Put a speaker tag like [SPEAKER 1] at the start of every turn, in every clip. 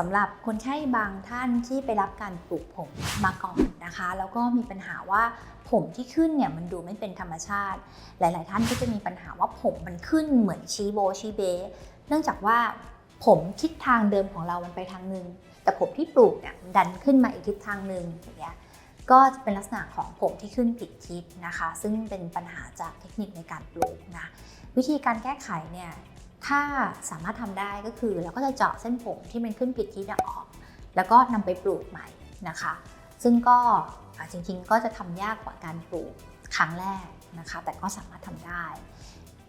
[SPEAKER 1] สำหรับคนไข้บางท่านที่ไปรับการปลูกผมมาก่อนนะคะ แล้วก็มีปัญหาว่าผมที่ขึ้นเนี่ยมันดูไม่เป็นธรรมชาติ หลาย ๆ ท่านก็จะมีปัญหาว่าผมมันขึ้นเหมือนชีโบชีเบ เนื่องจากว่าผมทิศทางเดิมของเรามันไปทางหนึ่งแต่ผมที่ปลูกเนี่ยดันขึ้นมาอีกทิศทางหนึ่งอย่างเงี้ยก็จะเป็นลักษณะของผมที่ขึ้นผิดทิศนะคะ ซึ่งเป็นปัญหาจากเทคนิคในการปลูกนะวิธีการแก้ไขเนี่ย ถ้าสามารถทำได้ก็คือเราก็จะเจาะเส้นผมที่มันขึ้นผิดทิศออก แล้วก็นำไปปลูกใหม่นะคะ ซึ่งก็จริงๆก็จะทำยากกว่าการปลูกครั้งแรกนะคะ แต่ก็สามารถทำได้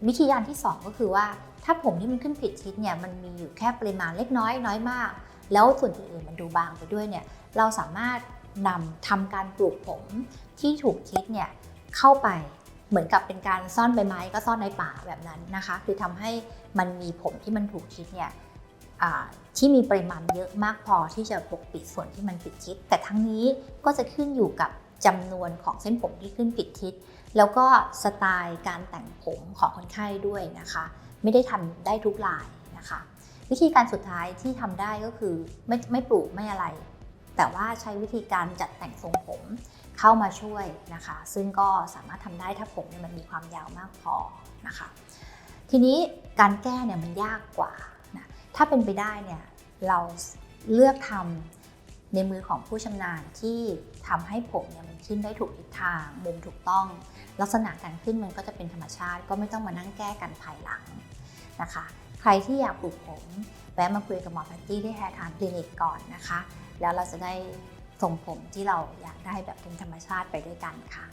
[SPEAKER 1] วิธีการที่ 2 ก็คือว่าถ้าผมที่มันขึ้นผิดทิศเนี่ยมันมีอยู่แค่ปริมาณเล็กน้อยน้อยมาก แล้วส่วนอื่นๆมันดูบางไปด้วยเนี่ยเราสามารถนำทำการปลูกผมที่ถูกทิศเนี่ยเข้าไป เหมือนกับเป็นการซ่อนใบไม้ก็ซ่อนในป่าแบบนั้นนะคะ คือทำให้มันมีผมที่มันถูกทิศเนี่ยที่มีปริมาณเยอะมากพอที่จะปกปิดส่วนที่มันผิดทิศแต่ทั้งนี้ก็จะขึ้นอยู่กับจำนวนของเส้นผมที่ขึ้นผิดทิศ แล้วก็สไตล์การแต่งผมของคนไข้ด้วยนะคะ ไม่ได้ทำได้ทุกรายนะคะ วิธีการสุดท้ายที่ทำได้ก็คือไม่ไม่ปลูกไม่อะไร แต่ว่าใช้วิธีการจัดแต่งทรงผม เข้ามาช่วยนะคะ ซึ่งก็สามารถทำได้ถ้าผมเนี่ยมันมีความยาวมากพอนะคะ ทีนี้การแก้เนี่ยมันยากกว่านะถ้าเป็นไปได้เนี่ยเราเลือกทำในมือของผู้ชำนาญที่ทำให้ผมเนี่ยมันขึ้นได้ถูกทิศทาง มุมถูกต้อง ลักษณะการขึ้นมันก็จะเป็นธรรมชาติ ก็ไม่ต้องมานั่งแก้กันภายหลังนะคะ ใครที่อยากปลูกผมแวะมาคุยกับหมอแพตตี้ที่แฮร์ทานคลินิกก่อนนะคะ แล้วเราจะได้ ทรงผมที่เราอยากได้แบบเป็นธรรมชาติไปด้วยกันค่ะ